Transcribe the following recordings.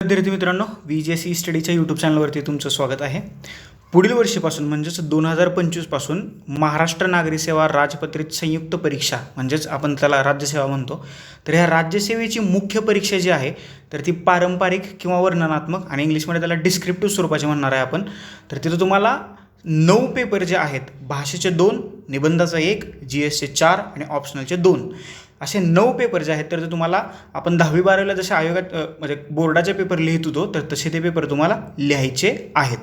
विद्यार्थी मित्रांनो V J C स्टडीच्या YouTube चॅनलवरती तुमचं स्वागत आहे. पुढील वर्षीपासून म्हणजेच दोन हजार पंचवीसपासून महाराष्ट्र नागरी सेवा राजपत्रित संयुक्त परीक्षा म्हणजेच आपण त्याला राज्यसेवा म्हणतो. तर ह्या राज्यसेवेची मुख्य परीक्षा जी आहे तर ती पारंपरिक किंवा वर्णनात्मक आणि इंग्लिशमध्ये त्याला डिस्क्रिप्टिव्ह स्वरूपाची म्हणणार आहे आपण. तर तिथं तुम्हाला नऊ पेपर जे आहेत भाषेचे दोन निबंधाचा एक जी एसचे चार आणि ऑप्शनलचे दोन. असे नऊ पेपर जे आहेत तर ते तुम्हाला आपण दहावी बारावीला जसे आयोगात म्हणजे बोर्डाचे पेपर लिहित होतो तर तसे ते पेपर तुम्हाला लिहायचे आहेत.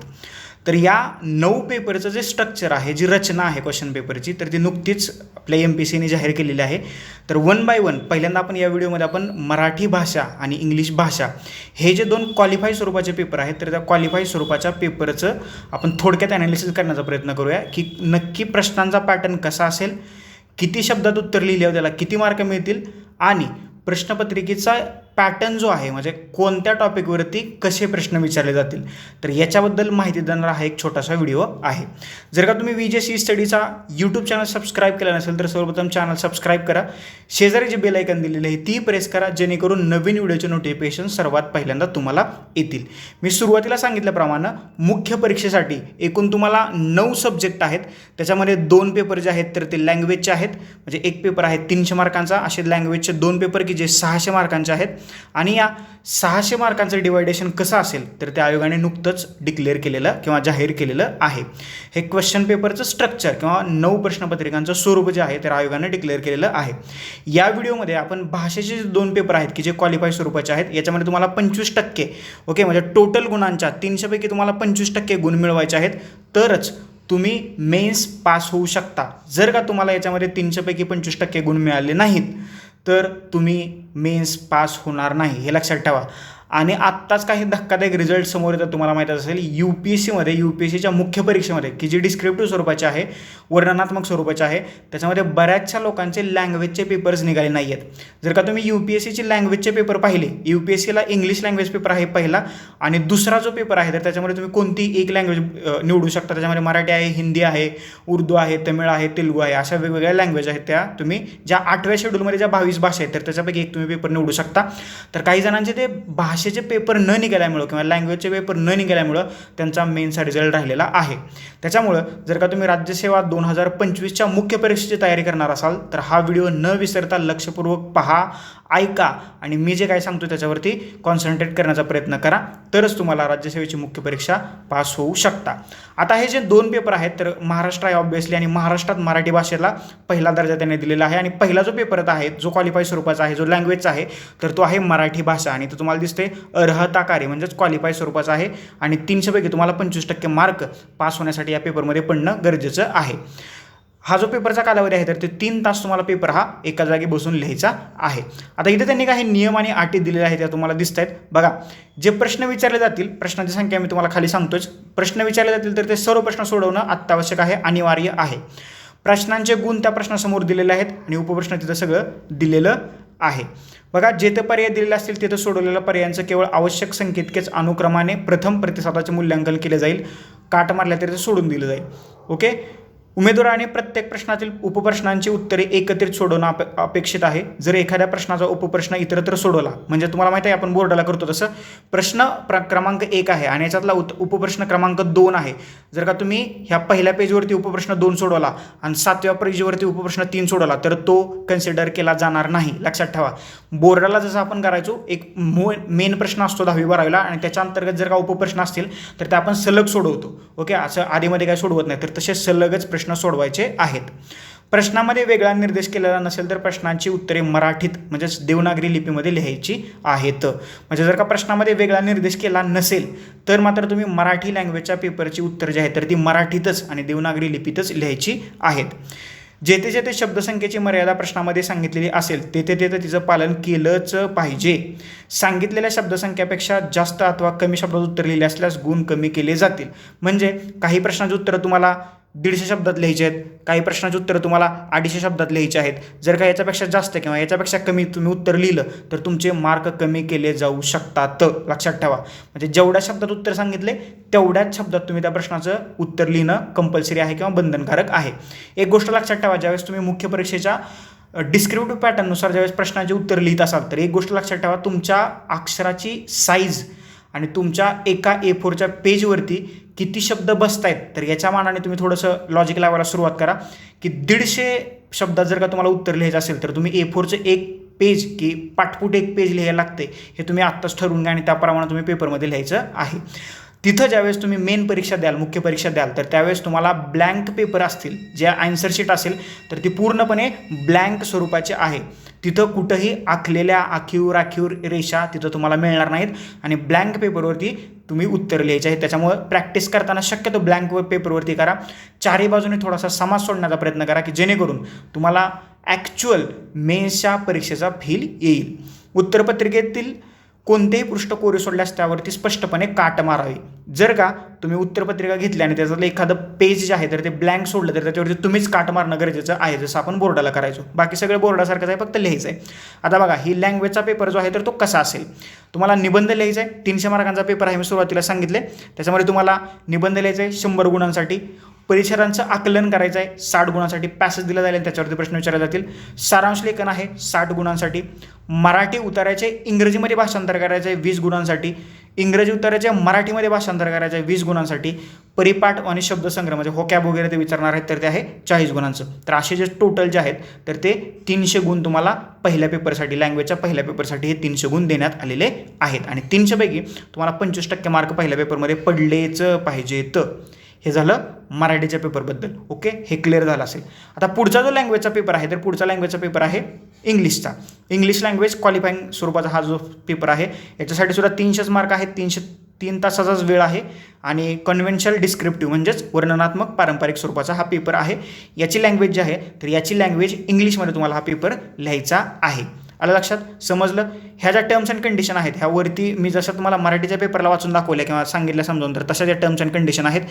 तर या नऊ पेपरचं जे स्ट्रक्चर आहे जी रचना आहे क्वेश्चन पेपरची तर ती नुकतीच आपल्या एम पी सीने जाहीर केलेली आहे. तर वन बाय वन पहिल्यांदा आपण या व्हिडिओमध्ये आपण मराठी भाषा आणि इंग्लिश भाषा हे जे दोन क्वालिफाय स्वरूपाचे पेपर आहेत तर त्या क्वालिफाय स्वरूपाच्या पेपरचं आपण थोडक्यात ॲनालिसिस करण्याचा प्रयत्न करूया की नक्की प्रश्नांचा पॅटर्न कसा असेल किती शब्दात उत्तर लिहिल्यावर त्याला किती मार्क मिळतील? आणि प्रश्नपत्रिकेचा पॅटर्न जो आहे म्हणजे कोणत्या टॉपिकवरती कसे प्रश्न विचारले जातील तर याच्याबद्दल माहिती देणारा हा एक छोटासा व्हिडिओ आहे. जर का तुम्ही वी जे सी स्टडीचा यूट्यूब चॅनल सबस्क्राईब केला नसेल तर सर्वप्रथम चॅनल सबस्क्राईब करा. शेजारी जे बेलायकन दिलेले आहे ती प्रेस करा जेणेकरून नवीन व्हिडिओचे नोटिफिकेशन सर्वात पहिल्यांदा तुम्हाला येतील. मी सुरुवातीला सांगितल्याप्रमाणे मुख्य परीक्षेसाठी एकूण तुम्हाला नऊ सब्जेक्ट आहेत. त्याच्यामध्ये दोन पेपर जे आहेत तर ते लँग्वेजचे आहेत. म्हणजे एक पेपर आहे तीनशे मार्कांचा असे लँग्वेजचे दोन पेपर की जे सहाशे मार्कांचे आहेत. आणि या सहाशे मार्कांचं डिवायडेशन कसं असेल तर त्या आयोगाने नुकतंच डिक्लेअर केलेलं किंवा जाहीर केलेलं आहे. हे क्वेश्चन पेपरचं स्ट्रक्चर किंवा नऊ प्रश्नपत्रिकांचं स्वरूप जे आहे तर आयोगाने डिक्लेअर केलेलं आहे. या व्हिडिओमध्ये आपण भाषेचे जे दोन पेपर आहेत की जे क्वालिफाय स्वरूपाचे आहेत याच्यामध्ये तुम्हाला पंचवीस टक्के ओके म्हणजे टोटल गुणांच्या तीनशेपैकी तुम्हाला पंचवीस टक्के गुण मिळवायचे आहेत. तरच तुम्ही मेन्स पास होऊ शकता. जर का तुम्हाला याच्यामध्ये तीनशेपैकी पंचवीस टक्के गुण मिळाले नाहीत तर तुम्ही मेन्स पास होणार नाही हे लक्षात ठेवा. आणि आत्ताच काही धक्कादायक रिझल्ट समोर येतात तुम्हाला माहीत असेल यू पी एस सीमध्ये यू पी एस सीच्या मुख्य परीक्षेमध्ये की जी डिस्क्रिप्टिव्ह स्वरूपाची आहे वर्णनात्मक स्वरूपाचे आहे त्याच्यामध्ये बऱ्याचशा लोकांचे लँग्वेजचे पेपर्स निघाले नाही आहेत जर का तुम्ही यू पी एस सीची लँग्वेजचे पेपर पाहिले यू पी एस सीला इंग्लिश लँग्वेज पेपर आहे पहिला आणि दुसरा जो पेपर आहे तर त्याच्यामध्ये तुम्ही कोणती एक लँग्वेज निवडू शकता. त्याच्यामध्ये मराठी आहे हिंदी आहे उर्दू आहे तमिळ आहे तेलुगू आहे अशा वेगवेगळ्या लँग्वेज आहेत त्या तुम्ही ज्या आठव्या शेड्यूलमध्ये ज्या बावीस भाषा आहेत तर त्याच्यापैकी एक तुम्ही पेपर निवडू शकता. तर काही जणांचे ते भाषेचे पेपर न निघाल्यामुळं किंवा लँग्वेजचे पेपर न निघाल्यामुळं त्यांचा मेनचा रिझल्ट राहिलेला आहे. त्याच्यामुळं जर का तुम्ही राज्यसेवा दोन हजार पंचवीसच्या मुख्य परीक्षेची तयारी करणार असाल तर हा व्हिडिओ न विसरता लक्षपूर्वक पहा ऐका आणि मी जे काय सांगतो त्याच्यावरती कॉन्सन्ट्रेट करण्याचा प्रयत्न करा तरच तुम्हाला राज्यसेवेची मुख्य परीक्षा पास होऊ शकता. आता हे जे दोन पेपर आहेत तर महाराष्ट्र आहे ऑब्विसली आणि महाराष्ट्रात मराठी भाषेला पहिला दर्जा त्याने दिलेला आहे. आणि पहिला जो पेपर आहे जो क्वालिफाय स्वरूपाचा आहे जो लँग्वेजचा आहे तर तो आहे मराठी भाषा. आणि तो तुम्हाला दिसते अर्हता कार्य म्हणजेच क्वालिफाय स्वरूपाचा आहे. आणि तीनशेपैकी तुम्हाला पंचवीस टक्के मार्क पास होण्यासाठी या पेपरमध्ये पडणं गरजेचं आहे. हा जो पेपरचा कालावधी आहे तर ते तीन तास तुम्हाला पेपर हा एका जागी बसून लिहायचा आहे. आता इथे त्यांनी काही नियम आणि अटी दिलेल्या आहेत त्या तुम्हाला दिसत आहेत बघा जे प्रश्न विचारले जातील प्रश्नाची संख्या मी तुम्हाला खाली सांगतोच. प्रश्न विचारले जातील तर ते सर्व प्रश्न सोडवणं अत्यावश्यक आहे अनिवार्य आहे. प्रश्नांचे गुण त्या प्रश्नासमोर दिलेले आहेत आणि उपप्रश्न तिथं सगळं दिलेलं आहे. बघा जेथे पर्याय दिलेले असतील तिथं सोडवलेल्या पर्यायांचं केवळ आवश्यक संकेतकेच अनुक्रमाने प्रथम प्रतिसादाचे मूल्यांकन केले जाईल. काट मारल्या तरी ते सोडून दिलं जाईल. ओके? उमेदवाराने प्रत्येक प्रश्नातील उपप्रश्नांची उत्तरे एकत्रित सोडवणं अप अपेक्षित आहे. जर एखाद्या प्रश्नाचा उपप्रश्न इतरत्र सोडवला म्हणजे तुम्हाला माहिती आहे आपण बोर्डाला करतो तसं प्रश्न प्र क्रमांक एक आहे आणि याच्यातला उत उपप्रश्न क्रमांक दोन आहे. जर का तुम्ही ह्या पहिल्या पेजवरती उपप्रश्न दोन सोडवला आणि सातव्या पेजवरती उपप्रश्न तीन सोडवला तर तो कन्सिडर केला जाणार नाही. लक्षात ठेवा. बोर्डाला जसं आपण करायचो एक मो मेन प्रश्न असतो दहावी बारावीला आणि त्याच्या अंतर्गत जर का उपप्रश्न असतील तर ते आपण सलग सोडवतो. ओके? असं आधीमध्ये काय सोडवत नाही तर तसे सलगच प्रश्न प्रश्न सोडवायचे आहेत. प्रश्नामध्ये वेगळा निर्देश केलेला नसेल तर प्रश्नांची उत्तरे मराठीत म्हणजेच देवनागरी लिपीमध्ये लिहायची आहेत. म्हणजे जर का प्रश्नामध्ये वेगळा निर्देश केला नसेल तर मात्र तुम्ही मराठी लँग्वेजच्या पेपरची उत्तर जी आहेत तर ती मराठीतच आणि देवनागरी लिपीतच लिहायची आहेत. जेथे जेथे शब्दसंख्येची मर्यादा प्रश्नामध्ये सांगितलेली असेल तेथे तेथे तिचं पालन केलंच पाहिजे. सांगितलेल्या शब्दसंख्येपेक्षा जास्त अथवा कमी शब्दात उत्तर लिहिले असल्यास गुण कमी केले जातील. म्हणजे काही प्रश्नांची उत्तरं तुम्हाला दीडशे शब्दात लिहायचे आहेत. काही प्रश्नाची उत्तरं तुम्हाला अडीचशे शब्दात लिहायचे आहेत. जर का याच्यापेक्षा जास्त किंवा याच्यापेक्षा कमी तुम्ही उत्तर लिहिलं तर तुमचे मार्क कमी केले जाऊ शकतात. लक्षात ठेवा. म्हणजे जेवढ्या शब्दात उत्तर सांगितले तेवढ्याच शब्दात तुम्ही त्या प्रश्नाचं उत्तर लिहिणं कंपल्सरी आहे किंवा बंधनकारक आहे. एक गोष्ट लक्षात ठेवा ज्यावेळेस तुम्ही मुख्य परीक्षेच्या डिस्क्रिप्टिव्ह पॅटर्ननुसार ज्यावेळेस प्रश्नाचे उत्तर लिहित असाल तर एक गोष्ट लक्षात ठेवा तुमच्या अक्षराची साईज आणि तुमच्या एका ए फोरच्या पेजवरती किती शब्द बसत आहेत तर याच्या मानाने तुम्ही थोडंसं लॉजिक लावायला सुरुवात करा की दीडशे शब्दात जर का तुम्हाला उत्तर लिहायचं असेल तर तुम्ही ए फोरचं एक पेज की पाठपुट एक पेज लिहायला लागते हे तुम्ही आत्ताच ठरवून घ्या आणि त्याप्रमाणे तुम्ही पेपरमध्ये लिहायचं आहे. तिथं ज्यावेळेस तुम्ही मेन परीक्षा द्याल मुख्य परीक्षा द्याल तर त्यावेळेस तुम्हाला ब्लँक पेपर असतील जे आन्सर शीट असेल तर ती पूर्णपणे ब्लँक स्वरूपाची आहे. तिथं कुठंही आखलेल्या आखीव राखीव रेषा तिथं तुम्हाला मिळणार नाहीत. आणि ब्लँक पेपरवरती तुम्ही उत्तर लिहायचे आहे. त्याच्यामुळं प्रॅक्टिस करताना शक्यतो ब्लँक पेपरवरती करा. चारही बाजूने थोडासा समाज सोडण्याचा प्रयत्न करा की जेणेकरून तुम्हाला ॲक्च्युअल मेन्सच्या परीक्षेचा फील येईल. उत्तरपत्रिकेतील कोणतेही पृष्ठ कोरे सोडल्यास त्यावरती स्पष्टपणे काट मारावी. जर का तुम्ही उत्तरपत्रिका घेतली आणि त्याचं एखादं पेज जे आहे तर ते ब्लँक सोडलं तर त्याच्यावरती तुम्हीच काट मारणं गरजेचं आहे जसं आपण बोर्डाला करायचो. बाकी सगळं बोर्डासारखंच आहे फक्त लिहायचं आहे आता बघा ही लँग्वेजचा पेपर जो आहे तर तो कसा असेल? तुम्हाला निबंध लिहायचा आहे तीनशे मार्कांचा पेपर आहे मी सुरुवातीला सांगितले. त्याच्यामध्ये तुम्हाला निबंध लिहायचा आहे शंभर गुणांसाठी. परिसरांचं आकलन करायचं आहे साठ गुणांसाठी पॅसेज दिला जाईल आणि त्याच्यावरती प्रश्न विचारले जातील. सारांश लेखन आहे. साठ गुणांसाठी. मराठी उतारायचे इंग्रजीमध्ये भाषांतर करायचं आहे वीस गुणांसाठी. इंग्रजी उतारायचे मराठीमध्ये भाषांतर करायचं आहे वीस गुणांसाठी. परिपाठ आणि शब्दसंग्रह म्हणजे हो कॅब वगैरे ते विचारणार आहेत तर ते आहे चाळीस गुणांचं. तर असे जे टोटल जे आहेत तर ते तीनशे गुण तुम्हाला पहिल्या पेपरसाठी लँग्वेजच्या पहिल्या पेपरसाठी हे तीनशे गुण देण्यात आलेले आहेत. आणि तीनशेपैकी तुम्हाला पंचवीस टक्के मार्क पहिल्या पेपरमध्ये पडलेच पाहिजेत. हे झालं मराठीच्या पेपरबद्दल. ओके हे क्लिअर झालं असेल. आता पुढचा जो लँग्वेजचा पेपर आहे तर पुढचा लँग्वेजचा पेपर आहे इंग्लिशचा इंग्लिश लँग्वेज क्वालिफाईंग स्वरूपाचा हा जो पेपर आहे याच्यासाठी सुद्धा तीनशेच मार्क आहेत. तीनशे तीन तासाचाच वेळ आहे. आणि कन्व्हेन्शनल डिस्क्रिप्टिव्ह म्हणजेच वर्णनात्मक पारंपरिक स्वरूपाचा हा पेपर आहे. याची लँग्वेज जी आहे तर याची लँग्वेज इंग्लिशमध्ये तुम्हाला हा पेपर लिहायचा आहे. आलं लक्षात? समजलं? ह्या ज्या टर्म्स अँड कंडिशन आहेत ह्यावरती मी जसं तुम्हाला मराठीच्या पेपरला वाचून दाखवल्या किंवा सांगितलं समजावून तर तशा ज्या टर्म्स अँड कंडिशन आहेत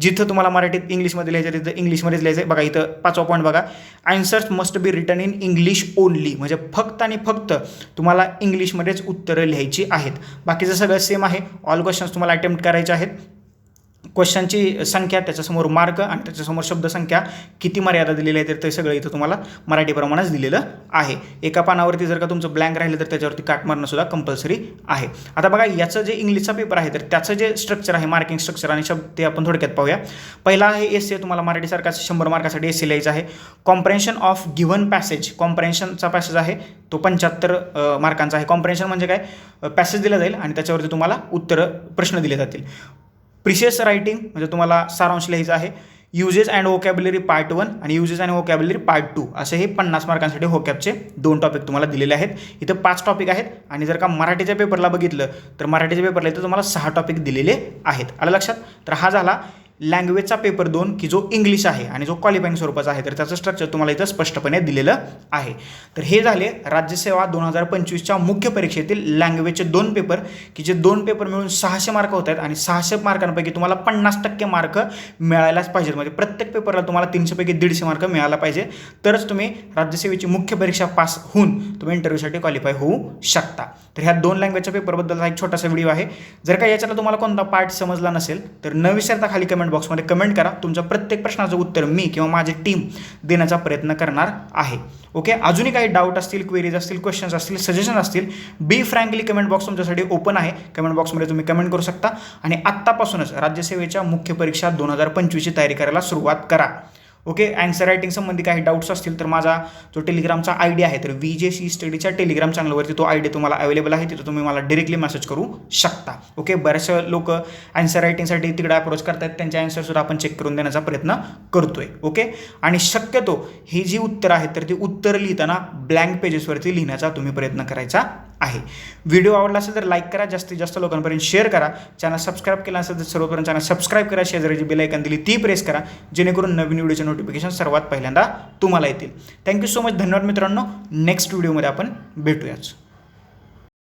जिथं तुम्हाला मराठीत इंग्लिशमध्ये लिहायचं तिथं इंग्लिशमध्येच लिहायचं आहे. बघा इथं पाचवा पॉईंट बघा. Answers must be written in English only म्हणजे फक्त आणि फक्त तुम्हाला इंग्लिशमध्येच उत्तरं लिहायची आहेत. बाकीचं सगळं सेम आहे. ऑल क्वेश्चन्स तुम्हाला अटेम्प्ट करायचे आहेत. क्वेश्चनची संख्या त्याच्यासमोर मार्क आणि त्याच्यासमोर शब्दसंख्या किती मर्यादा दिलेली आहे तर ते सगळं इथं तुम्हाला मराठीप्रमाणेच दिलेलं आहे. एका पानावरती जर का तुमचं ब्लँक राहिलं तर त्याच्यावरती काट मारणंसुद्धा कंपल्सरी आहे. आता बघा याचं जे इंग्लिशचा पेपर आहे तर त्याचं जे स्ट्रक्चर आहे मार्किंग स्ट्रक्चर आणि शब्द ते आपण थोडक्यात पाहूया. पहिला आहे एस ए तुम्हाला मराठीसारखा शंभर मार्कासाठी एस सी लिहायचं आहे. कॉम्प्रेन्शन ऑफ गिव्हन पॅसेज कॉम्प्रेन्शनचा पॅसेज आहे तो पंच्याहत्तर मार्कांचा आहे. कॉम्प्रेन्शन म्हणजे काय? पॅसेज दिला जाईल आणि त्याच्यावरती तुम्हाला उत्तरं प्रश्न दिले जातील. प्रिशियस रायटिंग म्हणजे तुम्हाला सारांश लिहायचा आहे. Usage and vocabulary part one आणि usage and vocabulary part two असे हे पन्नास मार्कांसाठी होकॅबचे दोन टॉपिक तुम्हाला दिलेले आहेत. इथं पाच टॉपिक आहेत आणि जर का मराठीच्या पेपरला बघितलं तर मराठीच्या पेपरला इथं तुम्हाला सहा टॉपिक दिलेले आहेत. आलं लक्षात? तर हा झाला लँग्वेजचा पेपर दोन की जो इंग्लिश आहे आणि जो क्वालिफाईंग स्वरूपाचा आहे तर त्याचं स्ट्रक्चर तुम्हाला इथं स्पष्टपणे दिलेलं आहे. तर हे झाले राज्यसेवा दोन हजार पंचवीसच्या मुख्य परीक्षेतील लँग्वेजचे दोन पेपर की जे दोन पेपर मिळून सहाशे मार्क होत आहेत आणि सहाशे मार्कांपैकी तुम्हाला पन्नास टक्के मार्क मिळायलाच पाहिजेत. म्हणजे प्रत्येक पेपरला तुम्हाला तीनशेपैकी दीडशे मार्क मिळायला पाहिजे. तरच तुम्ही राज्यसेवेची मुख्य परीक्षा पास होऊन तुम्ही इंटरव्ह्यूसाठी क्वालिफाय होऊ शकता. तर ह्या दोन लँग्वेजच्या पेपरबद्दलचा एक छोटासा व्हिडिओ आहे. जर का याच्यातला तुम्हाला कोणता पार्ट समजला नसेल तर न विसरता खाली कमेंट बॉक्समध्ये कमेंट करा. तुमच्या प्रत्येक प्रश्नाचं उत्तर मी किंवा माझी टीम देण्याचा प्रयत्न करणार आहे. ओके अजूनही काही डाऊट असतील क्वेरीज असतील क्वेश्चन्स असतील सजेशन असतील बी फ्रँकली कमेंट बॉक्स तुमच्यासाठी ओपन आहे. कमेंट बॉक्समध्ये तुम्ही कमेंट करू शकता. आणि आत्तापासूनच राज्यसेवेच्या मुख्य परीक्षा दोन हजार पंचवीसची तयारी करायला सुरुवात करा. ओके? अँसर रायटिंग संबंधी काही डाऊट्स असतील तर माझा जो टेलिग्रामचा आय डी आहे तर व्ही जे सी स्टडीच्या टेलिग्राम चॅनलवरती तो आय डी तुम्हाला अवेलेबल आहे. तिथं तुम्ही मला डिरेक्टली मेसेज करू शकता. ओके? बरेचसे लोक अँसर रायटिंगसाठी तिकडे अप्रोच करतात त्यांचे अँसरसुद्धा आपण चेक करून देण्याचा प्रयत्न करतोय. ओके? आणि शक्यतो ही जी उत्तरं आहेत तर ती उत्तरं लिहिताना ब्लँक पेजेसवरती लिहिण्याचा तुम्ही प्रयत्न करायचा आहे. व्हिडिओ आवडला असेल तर लाईक करा जास्तीत जास्त लोकांपर्यंत शेअर करा. चॅनल सबस्क्राईब केला असेल तर सर्वपर्यंत चॅनल सबस्क्राईब करा. शेजारी जी बेलायकन दिली ती प्रेस करा. जेणेकरून नवीन व्हिडिओचे नोटिफिकेशन सर्वात पहिल्यांदा तुम्हाला येतील. थँक्यू सो मच धन्यवाद मित्रांनो. नेक्स्ट व्हिडिओमध्ये आपण भेटूयाच